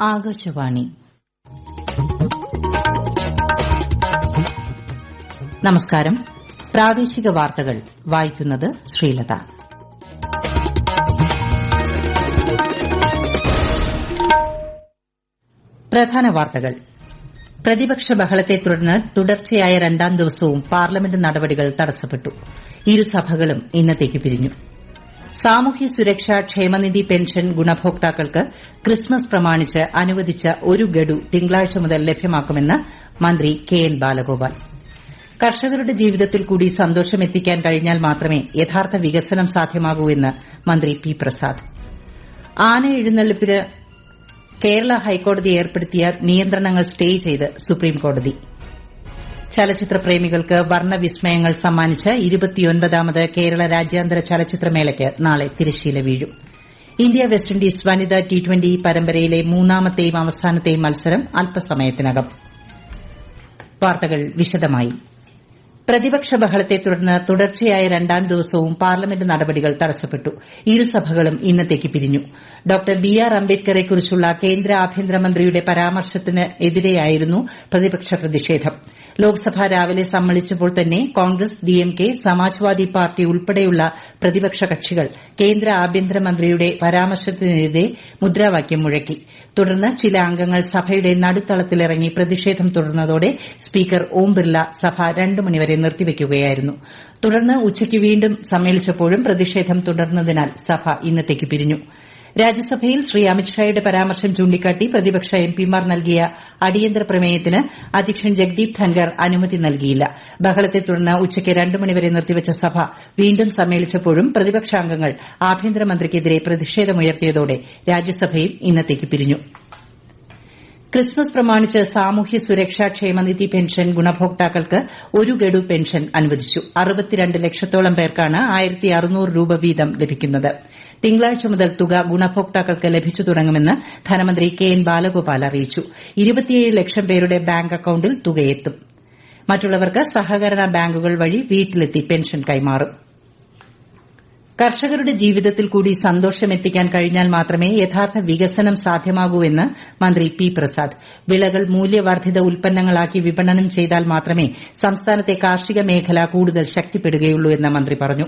ആകാശവാണി. നമസ്കാരം. പ്രാദേശിക വാർത്തകൾ വായിക്കുന്നത് ശ്രീലത. പ്രധാന വാർത്തകൾ. പ്രതിപക്ഷ ബഹളത്തെ തുടർന്ന് തുടർച്ചയായ രണ്ടാം ദിവസവും പാർലമെന്റ് നടപടികൾ തടസ്സപ്പെട്ടു. ഇരുസഭകളും ഇന്നത്തേക്ക് പിരിഞ്ഞു. സാമൂഹ്യ സുരക്ഷാ ക്ഷേമനിധി പെൻഷൻ ഗുണഭോക്താക്കൾക്ക് ക്രിസ്മസ് പ്രമാണിച്ച് അനുവദിച്ച ഒരു ഗഡു തിങ്കളാഴ്ച മുതൽ ലഭ്യമാക്കുമെന്ന് മന്ത്രി കെ എൻ ബാലഗോപാൽ. കർഷകരുടെ ജീവിതത്തിൽ കൂടി സന്തോഷം എത്തിക്കാൻ കഴിഞ്ഞാൽ മാത്രമേ യഥാർത്ഥ വികസനം സാധ്യമാകൂ എന്ന് മന്ത്രി പി പ്രസാദ്. ആന എഴുന്നള്ളിപ്പിന് കേരള ഹൈക്കോടതി ഏർപ്പെടുത്തിയ നിയന്ത്രണങ്ങൾ സ്റ്റേ ചെയ്ത് സുപ്രീംകോടതി. ചലച്ചിത്ര പ്രേമികൾക്ക് വർണവിസ്മയങ്ങൾ സമ്മാനിച്ച് ഇരുപത്തിയൊൻപതാമത് കേരള രാജ്യാന്തര ചലച്ചിത്രമേളയ്ക്ക് നാളെ തിരശ്ശീല വീഴും. ഇന്ത്യ വെസ്റ്റ് ഇൻഡീസ് വനിതാ ടി ട്വന്റി പരമ്പരയിലെ മൂന്നാമത്തെയും അവസാനത്തെയും മത്സരം അല്പസമയത്തിനകം. വാർത്തകൾ വിശദമായി. പ്രതിപക്ഷ ബഹളത്തെ തുടർന്ന് തുടർച്ചയായ രണ്ടാം ദിവസവും പാർലമെന്റ് നടപടികൾ തടസ്സപ്പെട്ടു. ഇരുസഭകളും ഇന്നത്തേക്ക് പിരിഞ്ഞു. ഡോക്ടർ ബി ആർ അംബേദ്കറെക്കുറിച്ചുള്ള കേന്ദ്ര ആഭ്യന്തരമന്ത്രിയുടെ പരാമർശത്തിനെതിരെയായിരുന്നു പ്രതിപക്ഷ പ്രതിഷേധം. ലോക്സഭ രാവിലെ സമ്മേളിച്ചപ്പോൾ തന്നെ കോൺഗ്രസ് ഡിഎംകെ സമാജ്വാദി പാർട്ടി ഉൾപ്പെടെയുള്ള പ്രതിപക്ഷ കക്ഷികൾ കേന്ദ്ര ആഭ്യന്തരമന്ത്രിയുടെ പരാമർശത്തിനെതിരെ മുദ്രാവാക്യം മുഴക്കി. തുടർന്ന് ചില അംഗങ്ങൾ സഭയുടെ നടുത്തളത്തിലിറങ്ങി പ്രതിഷേധം തുടർന്നതോടെ സ്പീക്കർ ഓം ബിർല സഭ രണ്ടു മണിവരെ നിർത്തിവയ്ക്കുകയായിരുന്നു തുടർന്ന് ഉച്ചയ്ക്ക് വീണ്ടും സമ്മേളിച്ചപ്പോഴും പ്രതിഷേധം തുടർന്നതിനാൽ സഭ ഇന്നത്തേക്ക് പിരിഞ്ഞു. രാജ്യസഭയിൽ ശ്രീ അമിത്ഷായുടെ പരാമർശം ചൂണ്ടിക്കാട്ടി പ്രതിപക്ഷ എംപിമാർ നൽകിയ അടിയന്തര പ്രമേയത്തിന് അധ്യക്ഷൻ ജഗ്ദീപ് ധൻഖർ അനുമതി നൽകിയില്ല. ബഹളത്തെ തുടർന്ന് ഉച്ചയ്ക്ക് രണ്ട് മണിവരെ നിർത്തിവച്ച സഭ വീണ്ടും സമ്മേളിച്ചപ്പോഴും പ്രതിപക്ഷാംഗങ്ങൾ ആഭ്യന്തരമന്ത്രിക്കെതിരെ പ്രതിഷേധമുയർത്തിയതോടെ രാജ്യസഭയും ഇന്നത്തേക്ക് പിരിഞ്ഞു. ക്രിസ്മസ് പ്രമാണിച്ച് സാമൂഹ്യ സുരക്ഷാ ക്ഷേമനിധി പെൻഷൻ ഗുണഭോക്താക്കൾക്ക് ഒരു ഗഡു പെൻഷൻ അനുവദിച്ചു. അറുപത്തിരണ്ട് ലക്ഷത്തോളം പേർക്കാണ് ആയിരത്തി അറുന്നൂറ് രൂപ വീതം ലഭിക്കുന്നത്. തിങ്കളാഴ്ച മുതൽ തുക ഗുണഭോക്താക്കൾക്ക് ലഭിച്ചു തുടങ്ങുമെന്ന് ധനമന്ത്രി കെ എൻ ബാലഗോപാൽ അറിയിച്ചു. ഇരുപത്തിയേഴ് ലക്ഷം പേരുടെ ബാങ്ക് അക്കൌണ്ടിൽ തുകയെത്തും. മറ്റുള്ളവർക്ക് സഹകരണ ബാങ്കുകൾ വഴി വീട്ടിലെത്തി പെൻഷൻ കൈമാറും. കർഷകരുടെ ജീവിതത്തിൽ കൂടി സന്തോഷമെത്തിക്കാൻ കഴിഞ്ഞാൽ മാത്രമേ യഥാർത്ഥ വികസനം സാധ്യമാകൂ എന്ന് മന്ത്രി പി പ്രസാദ്. വിളകൾ മൂല്യവർദ്ധിത ഉൽപ്പന്നങ്ങളാക്കി വിപണനം ചെയ്താൽ മാത്രമേ സംസ്ഥാനത്തെ കാർഷിക മേഖല കൂടുതൽ ശക്തിപ്പെടുകയുള്ളൂ എന്ന് മന്ത്രി പറഞ്ഞു.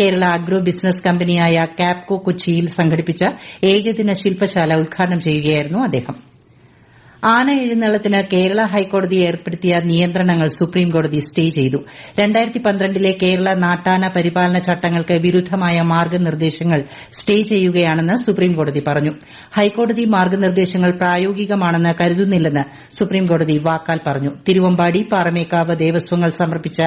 കേരള അഗ്രോ ബിസിനസ് കമ്പനിയായ കാപ്കോ കൊച്ചിയിൽ സംഘടിപ്പിച്ച ഏകദിന ശില്പശാല ഉദ്ഘാടനം ചെയ്യുകയായിരുന്നു അദ്ദേഹം. ആന എഴുന്നള്ളത്തിന് കേരള ഹൈക്കോടതി ഏർപ്പെടുത്തിയ നിയന്ത്രണങ്ങൾ സുപ്രീംകോടതി സ്റ്റേ ചെയ്തു. രണ്ടായിരത്തി പന്ത്രണ്ടിലെ കേരള നാട്ടാന പരിപാലന ചട്ടങ്ങൾക്ക് വിരുദ്ധമായ മാർഗനിർദ്ദേശങ്ങൾ സ്റ്റേ ചെയ്യുകയാണെന്ന് സുപ്രീംകോടതി പറഞ്ഞു. ഹൈക്കോടതി മാർഗനിർദ്ദേശങ്ങൾ പ്രായോഗികമാണെന്ന് കരുതുന്നില്ലെന്ന് സുപ്രീംകോടതി വാക്കാൽ പറഞ്ഞു. തിരുവമ്പാടി പാറമേക്കാവ് ദേവസ്വങ്ങൾ സമർപ്പിച്ച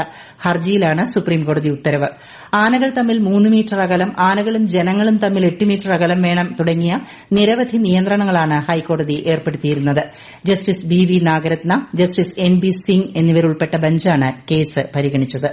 ഹർജിയിലാണ് സുപ്രീംകോടതി ഉത്തരവ്. ആനകൾ തമ്മിൽ മൂന്ന് മീറ്റർ അകലം ആനകളും ജനങ്ങളും തമ്മിൽ എട്ട് മീറ്റർ അകലം വേണം തുടങ്ങിയ നിരവധി നിയന്ത്രണങ്ങളാണ് ഹൈക്കോടതി ഏർപ്പെടുത്തിയിരുന്നത്. Justice B V Nagarathna justice N B Singh എന്നിവരുൾപ്പെട്ട ബഞ്ചാണ് കേസ് പരിഗണിച്ചത്.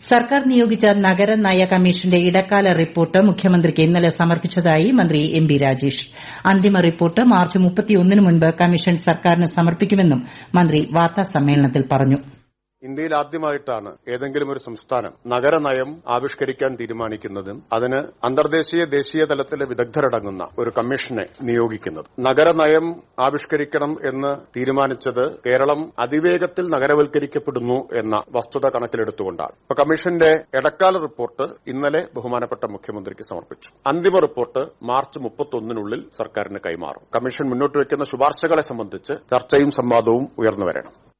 സർക്കാർ നിയോഗിച്ച നഗര നയ കമ്മീഷന്റെ ഇടക്കാല റിപ്പോർട്ട് മുഖ്യമന്ത്രിക്ക് ഇന്നലെ സമർപ്പിച്ചതായി മന്ത്രി എം ബി രാജേഷ്. അന്തിമ റിപ്പോർട്ട് മാർച്ച് മുപ്പത്തിയൊന്നിന് മുൻപ് കമ്മീഷൻ സർക്കാരിന് സമർപ്പിക്കുമെന്നും മന്ത്രി വാർത്താസമ്മേളനത്തിൽ പറഞ്ഞു. ഇന്ത്യയിൽ ആദ്യമായിട്ടാണ് ഏതെങ്കിലും ഒരു സംസ്ഥാനം നഗരനയം ആവിഷ്കരിക്കാൻ തീരുമാനിക്കുന്നതും. അതിന് അന്തർദേശീയ ദേശീയ തലത്തിലെ വിദഗ്ധരടങ്ങുന്ന ഒരു കമ്മീഷനെ നിയോഗിക്കുന്നത്. നഗരനയം ആവിഷ്കരിക്കണം എന്ന് തീരുമാനിച്ചത് കേരളം അതിവേഗത്തിൽ നഗരവൽക്കരിക്കപ്പെടുന്നു എന്ന വസ്തുത കണക്കിലെടുത്തുകൊണ്ടാണ്. ഇപ്പൊ കമ്മീഷന്റെ ഇടക്കാല റിപ്പോർട്ട് ഇന്നലെ ബഹുമാനപ്പെട്ട മുഖ്യമന്ത്രിക്ക് സമർപ്പിച്ചു. അന്തിമ റിപ്പോർട്ട് മാർച്ച് മുപ്പത്തൊന്നിനുള്ളിൽ സർക്കാരിന് കൈമാറും. കമ്മീഷൻ മുന്നോട്ട് വയ്ക്കുന്ന ശുപാർശകളെ സംബന്ധിച്ച് ചർച്ചയും സംവാദവും ഉയർന്നു വരണം.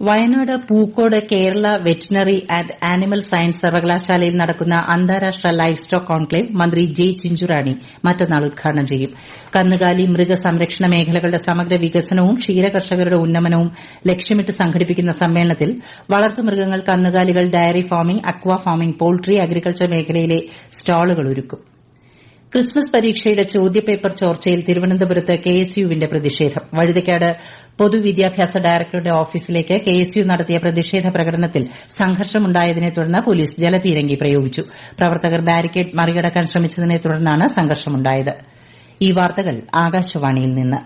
Wayanad Pookode Kerala veterinary and animal science സർവകലാശാലയിൽ നടക്കുന്ന അന്താരാഷ്ട്ര ലൈഫ് സ്റ്റോക്ക് കോൺക്ലേവ് മന്ത്രി ജെ ചിഞ്ചുറാണി മറ്റന്നാൾ ഉദ്ഘാടനം ചെയ്യും. കന്നുകാലി മൃഗസംരക്ഷണ മേഖലകളുടെ സമഗ്ര വികസനവും ക്ഷീരകർഷകരുടെ ഉന്നമനവും ലക്ഷ്യമിട്ട് സംഘടിപ്പിക്കുന്ന സമ്മേളനത്തിൽ വളർത്തുമൃഗങ്ങൾ കന്നുകാലികൾ dairy farming aqua farming poultry agriculture മേഖലയിലെ സ്റ്റാളുകൾ ഒരുക്കും. ക്രിസ്മസ് പരീക്ഷയുടെ ചോദ്യപേപ്പർ ചോർച്ചയിൽ തിരുവനന്തപുരത്ത് കെഎസ്യുവിന്റെ പ്രതിഷേധം. വഴുതയ്ക്കാട് പൊതുവിദ്യാഭ്യാസ ഡയറക്ടറുടെ ഓഫീസിലേക്ക് കെഎസ്യു നടത്തിയ പ്രതിഷേധ പ്രകടനത്തിൽ സംഘർഷമുണ്ടായതിനെ തുടർന്ന് പോലീസ് ജലപീരങ്കി പ്രയോഗിച്ചു. പ്രവർത്തകർ ബാരിക്കേഡ് മറികടക്കാൻ ശ്രമിച്ചതിനെ തുടർന്നാണ് സംഘർഷമുണ്ടായത്. ഈ വാർത്തകൾ ആകാശവാണിയിൽ നിന്ന്.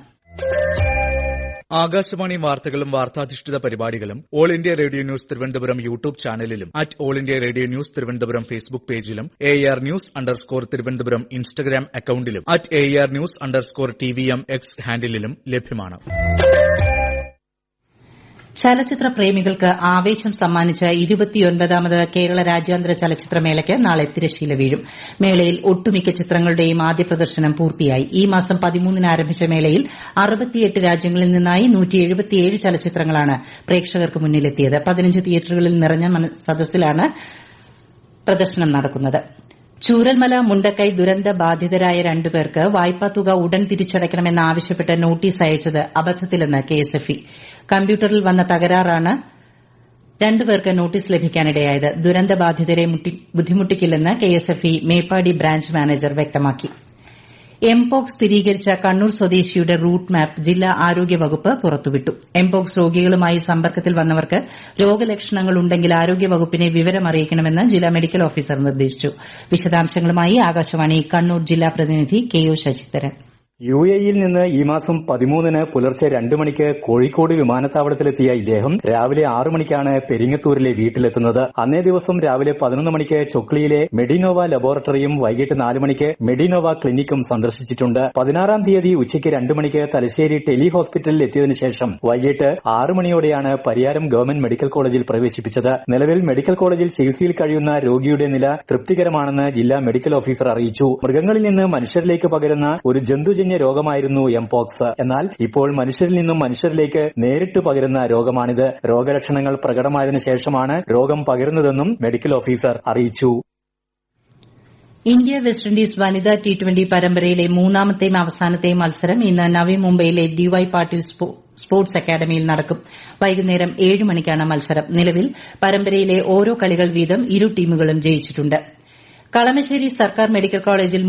ആകാശവാണി വാർത്തകളും വാർത്താധിഷ്ഠിത പരിപാടികളും all India radio news Thiruvananthapuram YouTube ചാനലിലും at all India radio news Thiruvananthapuram Facebook പേജിലും A R news underscore Thiruvananthapuram Instagram അക്കൌണ്ടിലും at A R news underscore T V M X ഹാൻഡിലും ലഭ്യമാണ്. ചലച്ചിത്ര പ്രേമികൾക്ക് ആവേശം സമ്മാനിച്ച ഇരുപത്തിയൊൻപതാമത് കേരള രാജ്യാന്തര ചലച്ചിത്രമേളയ്ക്ക് നാളെ തിരശീല വീഴും. മേളയിൽ ഒട്ടുമിക്ക ചിത്രങ്ങളുടെയും ആദ്യ പ്രദർശനം പൂർത്തിയായി. ഈ മാസം പതിമൂന്നിന് ആരംഭിച്ച മേളയിൽ അറുപത്തിയെട്ട് രാജ്യങ്ങളിൽ നിന്നായി ചലച്ചിത്രങ്ങളാണ് പ്രേക്ഷകർക്ക് മുന്നിലെത്തിയത്. പതിനഞ്ച് തിയേറ്ററുകളിൽ നിറഞ്ഞ സദസ്സിലാണ് പ്രദർശനം നടക്കുന്നത്. ചൂരൽമല മുണ്ടക്കൈ ദുരന്ത ബാധിതരായ രണ്ടുപേർക്ക് വായ്പാ തുക ഉടൻ തിരിച്ചടയ്ക്കണമെന്നാവശ്യപ്പെട്ട് നോട്ടീസ് അയച്ചത് അബദ്ധത്തിലെന്ന് കെഎസ്എഫ്ഇ കമ്പ്യൂട്ടറിൽ വന്ന തകരാറാണ് രണ്ടുപേർക്ക് നോട്ടീസ് ലഭിക്കാനിടയായത്. ദുരന്ത ബാധിതരെ ബുദ്ധിമുട്ടിക്കില്ലെന്ന് കെഎസ്എഫ്ഇ മേപ്പാടി ബ്രാഞ്ച് മാനേജർ വ്യക്തമാക്കി. എംപോക്സ് സ്ഥിരീകരിച്ച കണ്ണൂർ സ്വദേശിയുടെ റൂട്ട് മാപ്പ് ജില്ലാ ആരോഗ്യവകുപ്പ് പുറത്തുവിട്ടു. എംപോക്സ് രോഗികളുമായി സമ്പർക്കത്തിൽ വന്നവർക്ക് രോഗലക്ഷണങ്ങൾ ഉണ്ടെങ്കിൽ ആരോഗ്യവകുപ്പിനെ വിവരം അറിയിക്കണമെന്ന് ജില്ലാ മെഡിക്കൽ ഓഫീസർ നിർദ്ദേശിച്ചു. വിശദാംശങ്ങളുമായി ആകാശവാണി കണ്ണൂർ ജില്ലാ പ്രതിനിധി കെ ഒ ശശിധരൻ. യു എയിൽ നിന്ന് ഈ മാസം പതിമൂന്നിന് പുലർച്ചെ രണ്ടു മണിക്ക് കോഴിക്കോട് വിമാനത്താവളത്തിലെത്തിയ ഇദ്ദേഹം രാവിലെ ആറു മണിക്കാണ് പെരിങ്ങത്തൂരിലെ വീട്ടിലെത്തുന്നത്. അന്നേ ദിവസം രാവിലെ പതിനൊന്ന് മണിക്ക് ചൊക്ലിയിലെ മെഡിനോവ ലബോറട്ടറിയും വൈകിട്ട് നാല് മണിക്ക് മെഡിനോവ ക്ലിനിക്കും സന്ദർശിച്ചിട്ടുണ്ട്. പതിനാറാം തീയതി ഉച്ചയ്ക്ക് രണ്ടു മണിക്ക് തലശ്ശേരി ടെലി ഹോസ്പിറ്റലിൽ എത്തിയതിനു ശേഷം വൈകിട്ട് ആറു മണിയോടെയാണ് പരിയാരം ഗവൺമെന്റ് മെഡിക്കൽ കോളേജിൽ പ്രവേശിപ്പിച്ചത്. നിലവിൽ മെഡിക്കൽ കോളേജിൽ ചികിത്സയിൽ കഴിയുന്ന രോഗിയുടെ നില തൃപ്തികരമാണെന്ന് ജില്ലാ മെഡിക്കൽ ഓഫീസർ അറിയിച്ചു. മൃഗങ്ങളിൽ നിന്ന് മനുഷ്യരിലേക്ക് പകരുന്ന ഒരു ജന്തുജന്യ ജന്യ രോഗമായിരുന്നു എംപോക്സ് എന്നാൽ ഇപ്പോൾ മനുഷ്യരിൽ നിന്നും മനുഷ്യരിലേക്ക് നേരിട്ട് പകരുന്ന രോഗമാണിത്. രോഗലക്ഷണങ്ങൾ പ്രകടമായതിനു ശേഷമാണ് രോഗം പകരുന്നതെന്നും മെഡിക്കൽ ഓഫീസർ അറിയിച്ചു. ഇന്ത്യ വെസ്റ്റ് ഇൻഡീസ് വനിതാ ടി ട്വന്റി പരമ്പരയിലെ മൂന്നാമത്തെയും അവസാനത്തെയും മത്സരം ഇന്ന് നവി മുംബൈയിലെ ഡിവൈ പാട്ടീൽ സ്പോർട്സ് അക്കാദമിയിൽ നടക്കും. വൈകുന്നേരം ഏഴ് മണിക്കാണ് മത്സരം. നിലവിൽ പരമ്പരയിലെ ഓരോ കളികൾ വീതം ഇരു ടീമുകളും ജയിച്ചിട്ടുണ്ട്. കളമശ്ശേരി സർക്കാർ മെഡിക്കൽ കോളേജിൽ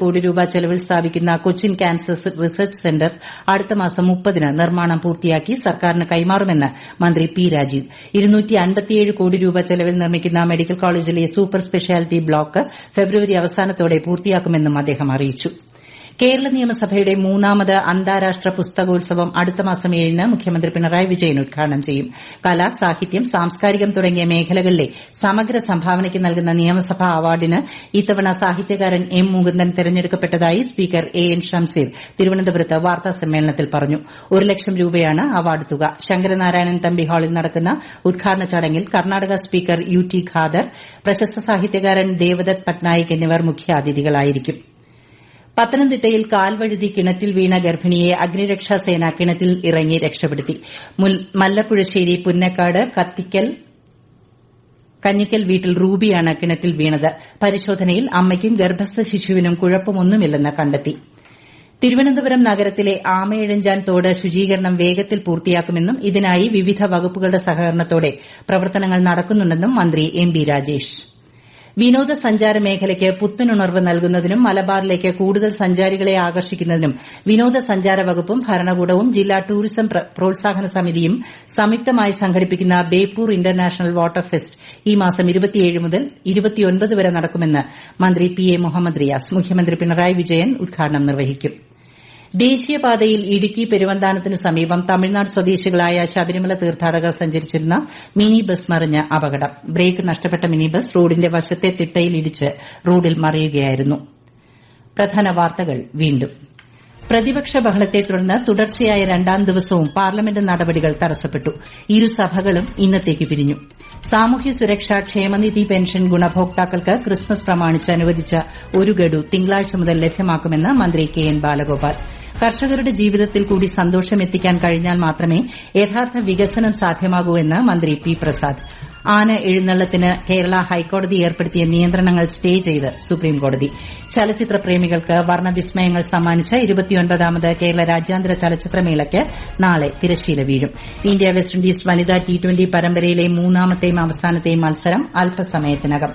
കോടി രൂപ ചെലവിൽ സ്ഥാപിക്കുന്ന കൊച്ചിൻ ക്യാൻസർ റിസർച്ച് സെന്റർ അടുത്ത മാസം മുപ്പതിന് നിർമ്മാണം പൂർത്തിയാക്കി സർക്കാരിന് കൈമാറുമെന്ന് മന്ത്രി പി രാജീവ്. കോടി രൂപ ചെലവിൽ നിർമ്മിക്കുന്ന മെഡിക്കൽ കോളേജിലെ സൂപ്പർ സ്പെഷ്യാലിറ്റി ബ്ലോക്ക് ഫെബ്രുവരി അവസാനത്തോടെ പൂർത്തിയാക്കുമെന്നും അദ്ദേഹം അറിയിച്ചു. കേരള നിയമസഭയുടെ മൂന്നാമത് അന്താരാഷ്ട്ര പുസ്തകോത്സവം അടുത്ത മാസം ഏഴിന് മുഖ്യമന്ത്രി പിണറായി വിജയൻ ഉദ്ഘാടനം ചെയ്യും. കല സാഹിത്യം സാംസ്കാരികം തുടങ്ങിയ മേഖലകളിലെ സമഗ്ര സംഭാവനയ്ക്ക് നൽകുന്ന നിയമസഭാ അവാർഡിന് ഇത്തവണ സാഹിത്യകാരൻ എം മുകുന്ദൻ തെരഞ്ഞെടുക്കപ്പെട്ടതായി സ്പീക്കർ എ എൻ ഷംസീർ തിരുവനന്തപുരത്ത് വാർത്താ സമ്മേളനത്തിൽ പറഞ്ഞു. ഒരു ലക്ഷം രൂപയാണ് അവാർഡ് തുക. ശങ്കരനാരായണൻ തമ്പി ഹാളിൽ നടക്കുന്ന ഉദ്ഘാടന ചടങ്ങിൽ Karnataka speaker U T Khader പ്രശസ്ത സാഹിത്യകാരൻ ദേവദത്ത് പട്നായിക് എന്നിവർ മുഖ്യാതിഥികളായിരിക്കും. പത്തനംതിട്ടയിൽ കാൽവഴുതി കിണറ്റിൽ വീണ ഗർഭിണിയെ അഗ്നിരക്ഷാസേന കിണറ്റിൽ ഇറങ്ങി രക്ഷപ്പെടുത്തി. മല്ലപ്പുഴശ്ശേരി പുന്നക്കാട് കത്തിക്കൽ കഞ്ഞിക്കൽ വീട്ടിൽ റൂബിയാണ് കിണറ്റിൽ വീണത്. പരിശോധനയിൽ അമ്മയ്ക്കും ഗർഭസ്ഥ ശിശുവിനും കുഴപ്പമൊന്നുമില്ലെന്ന് കണ്ടെത്തി. തിരുവനന്തപുരം നഗരത്തിലെ ആമയഴഞ്ചാൻ തോട് ശുചീകരണം വേഗത്തിൽ പൂർത്തിയാക്കുമെന്നും ഇതിനായി വിവിധ വകുപ്പുകളുടെ സഹകരണത്തോടെ പ്രവർത്തനങ്ങൾ നടക്കുന്നുണ്ടെന്നും മന്ത്രി എം ബി രാജേഷ്. വിനോദസഞ്ചാര മേഖലയ്ക്ക് പുത്തനുണർവ് നൽകുന്നതിനും മലബാറിലേക്ക് കൂടുതൽ സഞ്ചാരികളെ ആകർഷിക്കുന്നതിനും വിനോദസഞ്ചാര വകുപ്പും ഭരണകൂടവും ജില്ലാ ടൂറിസം പ്രോത്സാഹന സമിതിയും സംയുക്തമായി സംഘടിപ്പിക്കുന്ന ബേപ്പൂർ ഇന്റർനാഷണൽ വാട്ടർ ഫെസ്റ്റ് ഈ മാസം മുതൽ വരെ നടക്കുമെന്ന് മന്ത്രി പി എ മുഹമ്മദ് റിയാസ് മുഖ്യമന്ത്രി പിണറായി വിജയൻ ഉദ്ഘാടനം നിർവഹിക്കും. ദേശീയപാതയിൽ ഇടുക്കി പെരുവന്താനത്തിനു സമീപം തമിഴ്നാട് സ്വദേശികളായ ശബരിമല തീർത്ഥാടകർ സഞ്ചരിച്ചിരുന്ന മിനി ബസ് മറിഞ്ഞ് അപകടം. ബ്രേക്ക് നഷ്ടപ്പെട്ട മിനി ബസ് റോഡിന്റെ വശത്തെ തിട്ടയിൽ ഇടിച്ച് റോഡിൽ മറിയുകയായിരുന്നു. പ്രതിപക്ഷ ബഹളത്തെ തുടർന്ന് തുടർച്ചയായ രണ്ടാം ദിവസവും പാർലമെന്റ് നടപടികൾ തടസ്സപ്പെട്ടു. ഇരുസഭകളും ഇന്നത്തേക്ക് പിരിഞ്ഞു. സാമൂഹ്യ സുരക്ഷാ ക്ഷേമനിധി പെൻഷൻ ഗുണഭോക്താക്കൾക്ക് ക്രിസ്മസ് പ്രമാണിച്ച് അനുവദിച്ച ഒരു ഗഡു തിങ്കളാഴ്ച മുതൽ ലഭ്യമാക്കുമെന്ന് മന്ത്രി കെ എൻ ബാലഗോപാൽ. കർഷകരുടെ ജീവിതത്തിൽ കൂടി സന്തോഷം എത്തിക്കാൻ കഴിഞ്ഞാൽ മാത്രമേ യഥാർത്ഥ വികസനം സാധ്യമാകൂ എന്ന് മന്ത്രി പി പ്രസാദ്. ആന എഴുന്നള്ളത്തിന് കേരള ഹൈക്കോടതി ഏർപ്പെടുത്തിയ നിയന്ത്രണങ്ങൾ സ്റ്റേ ചെയ്ത് സുപ്രീംകോടതി. ചലച്ചിത്ര പ്രേമികൾക്ക് വർണവിസ്മയങ്ങൾ സമ്മാനിച്ച ഇരുപത്തിയൊൻപതാമത് കേരള രാജ്യാന്തര ചലച്ചിത്രമേളയ്ക്ക് നാളെ തിരശ്ശീല വീഴും. ഇന്ത്യ വെസ്റ്റ് ഇൻഡീസ് വനിതാ ടി ട്വന്റി പരമ്പരയിലെ മൂന്നാമത്തെയും അവസാനത്തെയും മത്സരം അല്പസമയത്തിനകം.